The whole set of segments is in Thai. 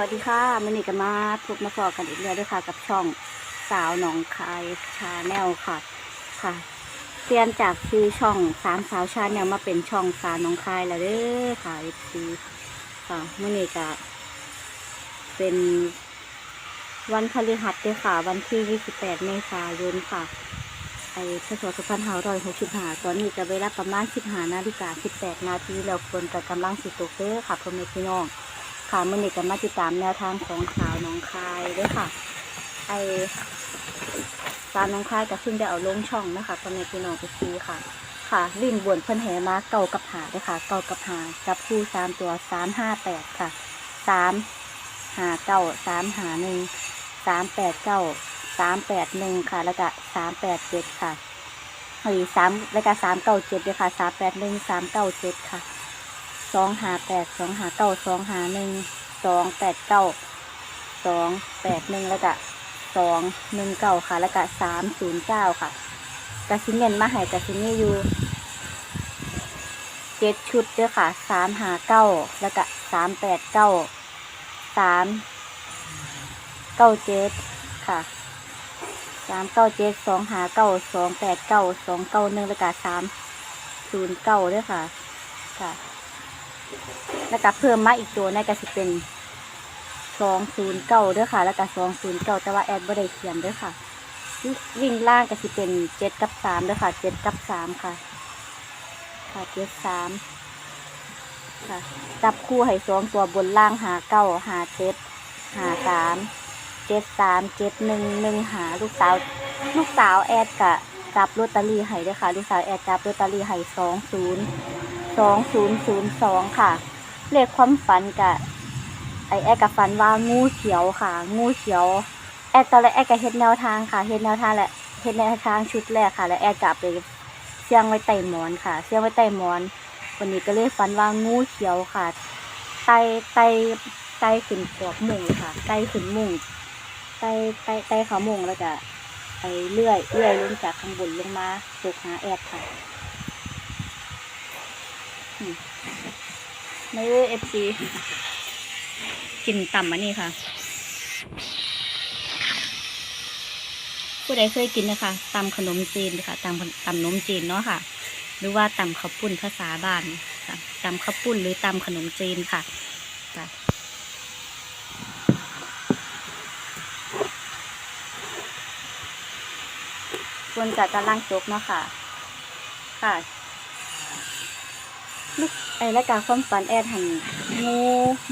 วัสดีค่ะมันนี่ก็มาพบมาฟอกันอีกแล้วด้วยค่ะ กับช่องสาวหนองคายชาแนลค่ะค่ะเปลี่ยนจากชื่อช่องสามสาวชาแนลมาเป็นช่องสาวหนองคายแล้วเด้อค่ะเอฟซีค่ะมันนี่ก็เป็นวันพฤหัสด้วยค่ะ วันที่ 28 เมษายนค่ะ ไอ้พศ2565ตอนนี้จะเวลาประมาณ15นาฬิกา18 นาทีแล้วควรจะกำลังสิตกเด้อค่ะพ่อแม่พี่น้อง ค่ะมื่อนี้ก็มาติดตามแนวทางของสาวหน้องคายด้วยค่ะ ไอสาวหน้องคายก็เพิ่งได้เอาลงช่องนะคะตอนนี้พี่น้องไปซีค่ะ ค่ะลิ่นบวนเพิ่นแหมาเก่ากับหาด้วยค่ะ เก่ากับหาจับคู่สามตัวสามห้าแปดค่ะสามหาเก้าสามหาหนึ่งสามแปดเก้าสามแปดหนึ่งค่ะ แล้วก็สามแปดเจ็ดค่ะเฮ้ยสามแล้วก็สามเก้าเจ็ดด้วยค่ะสามแปดหนึ่งสามเก้าเจ็ดค่ะ สองหาแปดสองหาเก้าสองหาหนึ่งสองแปดเก้าสองแปดหนึ่งแล้วก็สองหนึ่งเก้าค่ะ แล้วก็สามศูนย์เก้าค่ะกระสินเงินมาให้กระสินี่อยู่เจ็ดชุดเด้อค่ะสามหาเก้าแล้วก็สามแปดเก้าสามเก้าเจ็ดค่ะสามเก้าเจ็ดสองหาเก้าสองแปดเก้าสองเก้าหนึ่งแล้วก็สามศูนย์เก้าด้วยค่ะค่ะ แล้วก็เพิ่มมาอีกตัวนั่นก็จะเป็นสองศูนย์เก้าด้วยค่ะ แล้วก็สองศูนย์เก้าแต่ว่าแอดบ่ได้เขียนด้วยค่ะวิ่งล่างก็จะเป็นเจ็ดกับสามด้วยค่ะเจ็ดกับสามค่ะ ค่ะเจ็ดสามค่ะจับคู่ให้สองตัวบนล่างหาเก้าหาเจ็ดหาสามเจ็ดสามเจ็ดหนึ่งหนึ่งหาลูกสาว ลูกสาวแอดกะจับลอตเตอรี่ให้ด้วยค่ะ ลูกสาวแอดจับลอตเตอรี่ให้สองศูนย์ สองศูนย์ศูนย์สองค่ะ เลขความฝันกับไอแอดกับฝันว่างูเขียวค่ะ งูเขียว แอดตอนแรกแอดกับเฮ็ดแนวทางค่ะเฮ็ดแนวทางแหละเฮ็ดแนวทางชุดแรกค่ะ แล้วแอดกับไปเสียงไว้ใต้หมอนค่ะ เสียงไว้ใต้หมอน วันนี้ก็เลยฝันว่างูเขียวค่ะไต่ไต่ไต่ขึ้นขอบมุงค่ะไต่ขึ้นมุงไต่ไต่ไต่ขามุงแล้วก็ไปเลื่อยเลื่อยลงจากข้างบนลงมาตกหาแอดค่ะ ไม่เอฟซีกินต่ำอันนี้ค่ะ ผู้ใดเคยกินนะคะตำขนมจีนค่ะตำตำขนมจีนเนาะค่ะ หรือว่าตำข้าวปุ้นภาษาบ้านค่ะตำข้าวปุ้นหรือตำขนมจีนค่ะค่ะควรจะกำลังจกเนาะค่ะ ค่ะ ไอ้และการความฝันแอดหันงู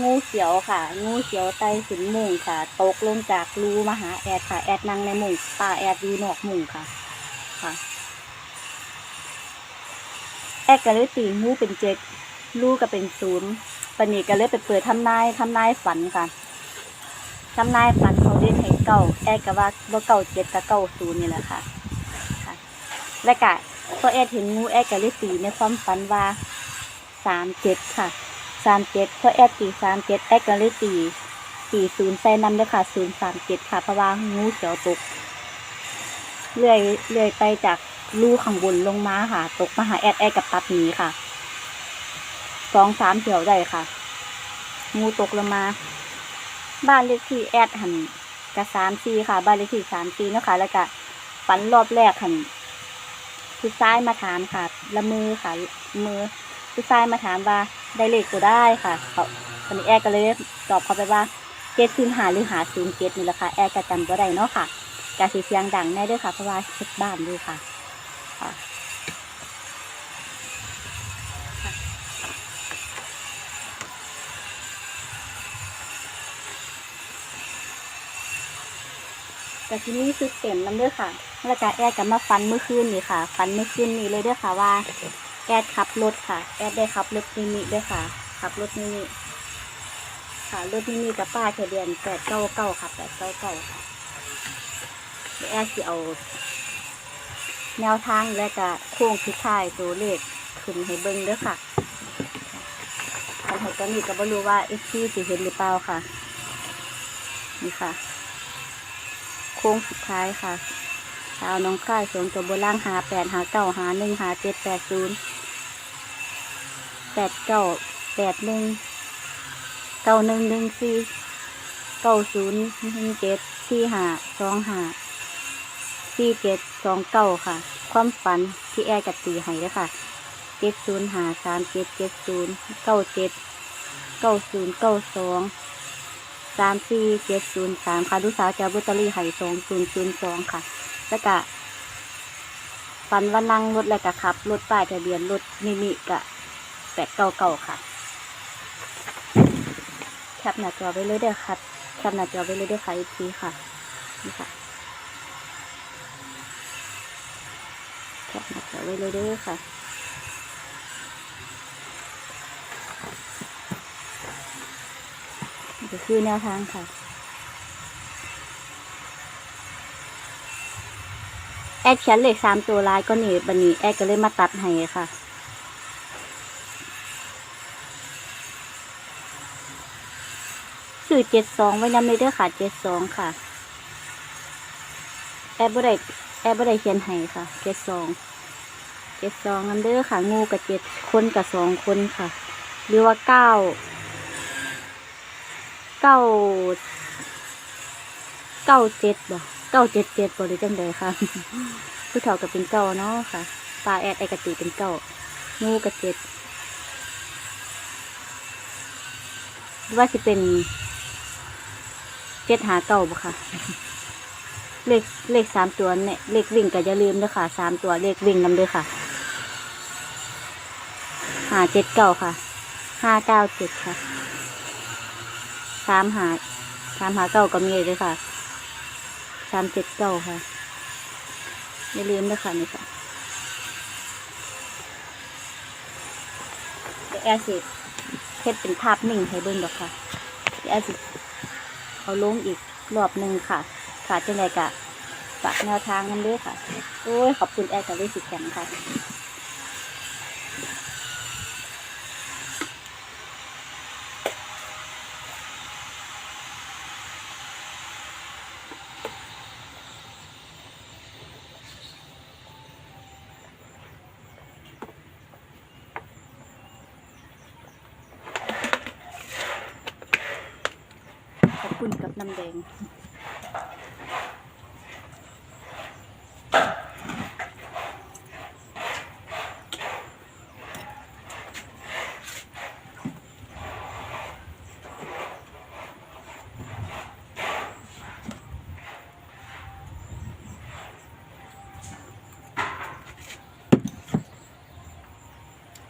งูเขียวค่ะ งูเขียวไตขึ้นมุงค่ะ ตกลงจากรูมาหาแอดค่ะ แอดนั่งในมุงป้าแอดอยู่นอกมุงค่ะ ค่ะ แอดก็เลยตีงูเป็นเจ็ดลูกก็เป็นศูนย์ปนีก็เลยไปเปิดทำนายทำนายฝันค่ะทำนายฝันเขาเล่นให้เก้าแอดก็ว่าว่าเก้าเจ็ดกับเก้าศูนย์นี่แหละค่ะ ค่ะ และกะพอแอดเห็นงูแอดก็เลยตีในความฝันว่า สามเจ็ดค่ะสามเจ็ดเพราะแอดตีสามเจ็ดแอดก็เลยตีตีศูนย์ใส่น้ำด้วยค่ะศูนย์สามเจ็ดค่ะเพราะว่างูเขียวตกเลื่อยเลื่อยไปจากรูข้างบนลงมาค่ะ ตกมาหาแอดแอดกับตัดหนีค่ะสองสามเขียวได้ค่ะ งูตกลงมา บ้านเลขที่แอดหันกับสามซีค่ะ บ้านเลขที่สามซีนะคะแล้วก็ฝันรอบแรกหันคือซ้ายมาถามค่ะ ละมือค่ะมือ ผู้ชายมาถามว่าได้เลขตัวได้ค่ะเขาตอนนี้แอร์ก็เลยตอบเขาไปว่าเจ็ดศูนหาหรือหาศูนเจ็ดนี่แหละค่ะแอร์ก็จำก็ได้เนาะค่ะกาสีเสียงดังแน่ด้วยค่ะเพราะว่าเช็ดบ้านด้วยค่ะค่ะแต่ที่นี่คือเต็มน้ำด้วยค่ะ แล้วก็แอร์ก็มาฟันเมื่อคืนนี่ค่ะ ฟันเมื่อคืนนี้เลยด้วยค่ะว่า แอดขับรถค่ะ แอดได้ขับรถมินิด้วยค่ะ ขับรถมินิค่ะ รถมินิกับป้ายทะเบียนแปดเก้าเก้าค่ะแปดเก้าเก้าค่ะแอดจะเอาแนวทางและก็โค้งพิท้ายตัวเลขขึ้นให้เบิ้งด้วยค่ะทางเหการณ์นี้ก็ไม่รู้ว่าเอฟซีสิเห็นหรือเปล่าค่ะ นี่ค่ะ โค้งสุดท้ายค่ะสาวน้องค่ายสวมตัวโบล่างหาแปดหาเก้าหาหนึ่งหาเจ็ดแปดศูนย์ แปดเก้าแปดหนึ่งเก้าหนึ่งหนึ่งสี่เก้าศูนย์หนึ่งเจ็ดสี่ห้าสองห้าสี่เจ็ดสองเก้าค่ะ ความฝันที่แอร์จัดตีให้เลยค่ะเจ็ดศูนย์หาสามเจ็ดเจ็ดศูนย์เก้าเจ็ดเก้าศูนย์เก้าสองสามสี่เจ็ดศูนย์สามค่ะลูกสาวจะเอาบุตรีไห้สองศูนย์ศูนย์สองค่ะ แล้วก็ฝันว่านั่งรถแล้วก็ขับรถป้ายทะเบียนรถมิมิกะ แปดเก้าเก้าค่ะ แคปหน้าจอไว้เลยเด้อครับแคปหน้าจอไว้เลยเด้อค่ะอีกทีค่ะ นี่ค่ะ แคปหน้าจอไว้เลยเด้อค่ะนี่คือแนวทางค่ะ แอดเขียนเลขสามตัวลายก็หนีบันนี้ แอดก็เลยมาตัดให้ค่ะ สื่อเจ็ดสองไว้นำเลยเด้อค่ะเจ็ดสองค่ะ แอดบ่ไดแอดบ่ไดเขียนให้ค่ะเจ็ดสองเจ็ดสองนำเด้อค่ะ งูกับเจ็ดคนกับสองคนค่ะ หรือว่าเก้าเก้าเก้าเจ็ดบ่เก้าเจ็ดเจ็ดบ่หรือจังใดค่ะ ผู้เฒ่ากับเป็นเก้าเนาะค่ะปลาแอดไอกติเป็นเก้างูกับเจ็ดหรือว่าจะเป็น เจ็ดหาเก้าบ่ค่ะ เลขเลขสามตัวเนี่ยเลขวิ่งก็อย่าลืมด้วยค่ะสามตัวเลขวิ่งนำด้วยค่ะหาเจ็ดเก้าค่ะห้าเก้าเจ็ดค่ะสามหาสามหาเก้าก็มีเลยค่ะสามเจ็ดเก้าค่ะอย่าลืมด้วยค่ะนี่ค่ะแอร์สิเฮ็ดเป็นภาพนิ่งให้เบิ่งดอกค่ะแอร์สิ เอาลงอีกรอบหนึ่งค่ะ ค่ะจังไรกะฝากแนวทางกันด้วยค่ะ โอ้ย ขอบคุณแอร์กับวิสิแข็งค่ะ ขอบคุณกับ น้ำแดง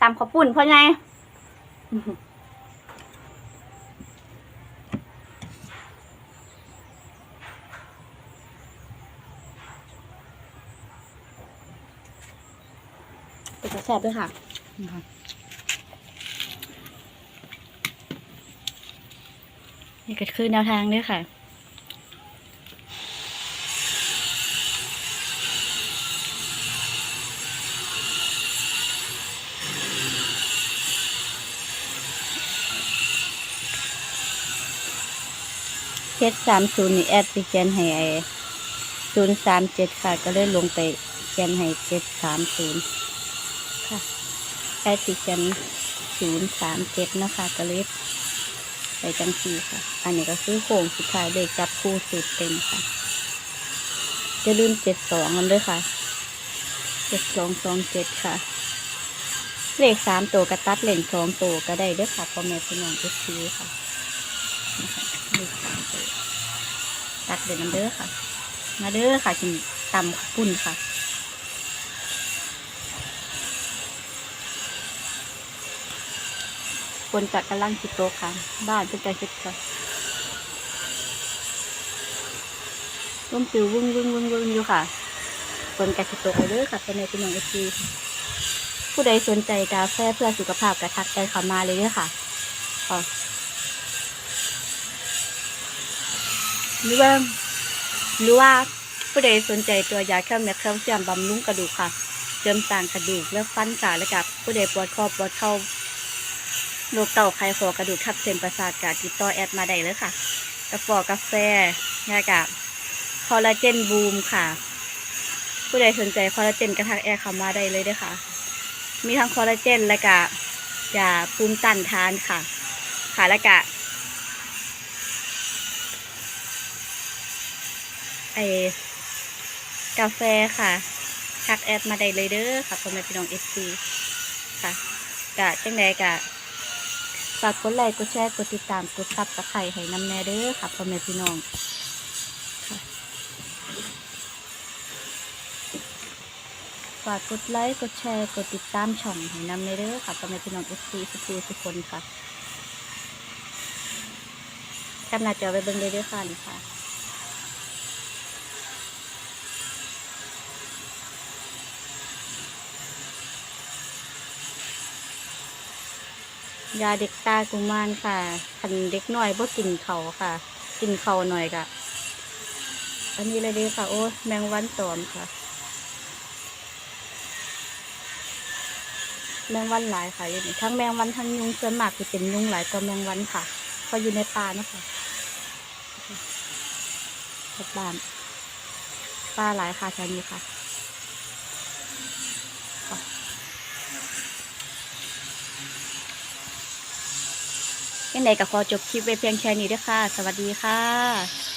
ตามขอบปุ่นเพราะไง เป็นกระแสบด้วยค่ะนะคะนี่ก็คือแนวทางด้วยค่ะเจ็ดสามศูนย์นี่แอดไปเขียนให้ศูนย์สามเจ็ดค่ะ ก็เลยลงไปเขียนให้เจ็ดสามศูนย์ แอดไปเขียนศูนย์สามเจ็ดนะคะก็เลยไปจังสีค่ะ อันนี้ก็คือโค้งสุดท้ายเลขจับคู่สูตรเต็มค่ะจะลืมเจ็ดสองกันด้วยค่ะเจ็ดสองสองเจ็ดค่ะ เลขสามตัวกระตัดเลนสองตัวก็ได้เด้วยค่ะพ่อแม่พี่น้องก็ซื้อค่ะเลขสามตัวตัดเดินน้ำเด้อค่ะ มาเด้อค่ะกินตำปุ้นค่ะ นจัดกำลังคิดโตค่ะ บ้านเป็นใจคิดค่ะร่มปิววุ่งวุ่งวุ่งวุ่งอยู่ค่ะคนกัคิดโตไปเด้อค่ะเป็นในเป็นหนึ่งเอซีผู้ใดสนใจกาแฟเพื่อสุขภาพกระทักใจเข้ามาเลยเด้อค่ะหรือว่าหรือว่าผู้ใดสนใจตัวยาแคลเม็ดแคลเซียมบำรุงกระดูกค่ะเสริมสร้างกระดูกและฟันกาและกับผู้ใดปวดคอปวดเข่า โรคเก่าไข้คอกระดูกทับเส้นประสาทกาติดต่อแอดมาได้เลยค่ะกระป๋อกาแฟยากับคอลลาเจนบูมค่ะ ผู้ใดสนใจคอลลาเจนกระทักแอดเข้ามาได้เลยด้วยค่ะ มีทั้งคอลลาเจนและกะยาภูมิต้านทานค่ะ ค่ะและกะไอกาแฟค่ะทักแอดมาได้เลยเด้อค่ะพ่อแม่พี่น้องเอฟซีค่ะกะจังใดกะ ฝากกดไลค์กดแชร์กดติดตามกดซับสไครต์ให้น้ำแน่เด้อค่ะพ่อแม่พี่น้องค่ะฝากกดไลค์กดแชร์กดติดตามช่องให้น้ำแน่เด้อค่ะพ่อแม่พี่น้องเอฟซีสุกทุกคนค่ะกำลังจะไปเบิ่งเลยเด้อค่ะนี่ค่ะ ยาเด็กตากุมารค่ะคันเด็กน้อยบ่กินเขาค่ะ กินเขาหน่อยกะอันนี้เลยดีค่ะ โอ้แมงวันตอมค่ะ แมงวันหลายค่ะอยู่นี่ทั้งแมงวันทั้งยุงส่วนมากจะเป็นยุงหลายกว่าแมงวันค่ะเพราอยู่ในป่าเนาะคะกลับบ้าป่าหลายค่ะแถวนี้ค่ะ งใดก็ขอจบคลิปไว้เพียงแค่นี้ด้วยค่ะ สวัสดีค่ะ